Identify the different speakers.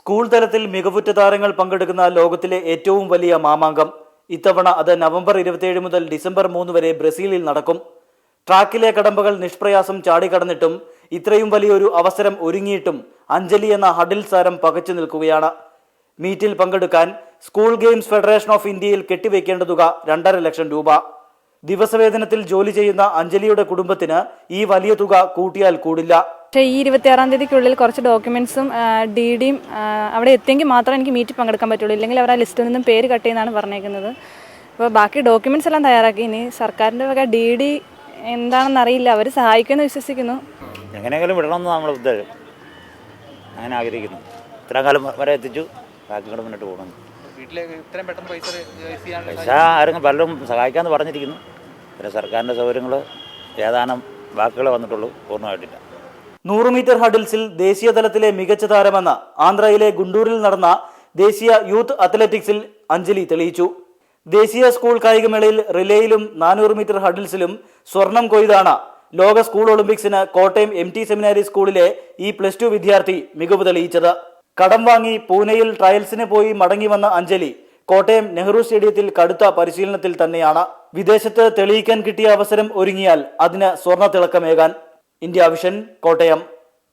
Speaker 1: School തലത്തിൽ മികവുറ്റ താരങ്ങൾ പങ്കെടുക്കുന്ന ലോകത്തിലെ ഏറ്റവും വലിയ മാമാങ്കം. ഇത്തവണ അത് നവംബർ ഇരുപത്തിയേഴ് മുതൽ ഡിസംബർ മൂന്ന് വരെ ബ്രസീലിൽ നടക്കും. ട്രാക്കിലെ കടമ്പകൾ നിഷ്പ്രയാസം ചാടിക്കടന്നിട്ടും ഇത്രയും വലിയൊരു അവസരം ഒരുങ്ങിയിട്ടും അഞ്ജലി എന്ന ഹഡിൽ താരം പകച്ചു നിൽക്കുകയാണ്. മീറ്റിൽ പങ്കെടുക്കാൻ സ്കൂൾ ഗെയിംസ് ഫെഡറേഷൻ ഓഫ് ഇന്ത്യയിൽ കെട്ടിവെക്കേണ്ട തുക രണ്ടര ലക്ഷം രൂപ. ദിവസവേതനത്തിൽ ജോലി ചെയ്യുന്ന അഞ്ജലിയുടെ കുടുംബത്തിന് ഈ വലിയ തുക കൂട്ടിയാൽ കൂടില്ല.
Speaker 2: പക്ഷേ ഈ ഇരുപത്തിയാറാം തീയതിക്കുള്ളിൽ കുറച്ച് ഡോക്യുമെന്റ്സും ഡി ഡിയും അവിടെ എത്തിയെങ്കിൽ മാത്രമേ എനിക്ക് മീറ്റിൽ പങ്കെടുക്കാൻ പറ്റുള്ളൂ. ഇല്ലെങ്കിൽ അവർ ആ ലിസ്റ്റിൽ നിന്നും പേര് കട്ട് ചെയ്യുന്നതാണ് പറഞ്ഞേക്കുന്നത്. അപ്പോൾ ബാക്കി ഡോക്യുമെന്റ്സ് എല്ലാം തയ്യാറാക്കി. ഇനി സർക്കാരിന്റെ വക ഡി ഡി എന്താണെന്ന് അറിയില്ല. അവർ സഹായിക്കുമെന്ന് വിശ്വസിക്കുന്നു.
Speaker 3: എങ്ങനെയെങ്കിലും വിടണമെന്ന് നമ്മൾ ഉദ്ദേശം. അങ്ങനെ ആഗ്രഹിക്കുന്നു. ഇത്രയും കാലം വരെ എത്തിച്ചു. ബാക്കി കൂടെ മുന്നോട്ട് പോകണം
Speaker 4: പൈസ
Speaker 3: ആരും പലരും സഹായിക്കാമെന്ന് പറഞ്ഞിരിക്കുന്നു. പിന്നെ സർക്കാരിന്റെ സൗകര്യങ്ങൾ ഏതാനും വാക്കുകളെ വന്നിട്ടുള്ളൂ. പൂർണമായിട്ടില്ല.
Speaker 1: നൂറ് മീറ്റർ ഹഡിൽസിൽ ദേശീയ തലത്തിലെ മികച്ച താരമെന്ന് ആന്ധ്രയിലെ ഗുണ്ടൂരിൽ നടന്ന ദേശീയ യൂത്ത് അത്ലറ്റിക്സിൽ അഞ്ജലി തെളിയിച്ചു. ദേശീയ സ്കൂൾ കായികമേളയിൽ റിലേയിലും നാനൂറ് മീറ്റർ ഹഡിൽസിലും സ്വർണം കൊയ്താണ് ലോക സ്കൂൾ ഒളിമ്പിക്സിന് കോട്ടയം എം ടി സെമിനാരി സ്കൂളിലെ ഈ പ്ലസ് ടു വിദ്യാർത്ഥി മികവ് തെളിയിച്ചത്. കടം വാങ്ങി പൂനെയിൽ ട്രയൽസിന് പോയി മടങ്ങി വന്ന അഞ്ജലി കോട്ടയം നെഹ്റു സ്റ്റേഡിയത്തിൽ കടുത്ത പരിശീലനത്തിൽ തന്നെയാണ്. വിദേശത്ത് തെളിയിക്കാൻ കിട്ടിയ അവസരം ഒരുങ്ങിയാൽ അതിന് സ്വർണ തിളക്കമേകാൻ ഇന്ത്യ വിഷൻ കോട്ടയം.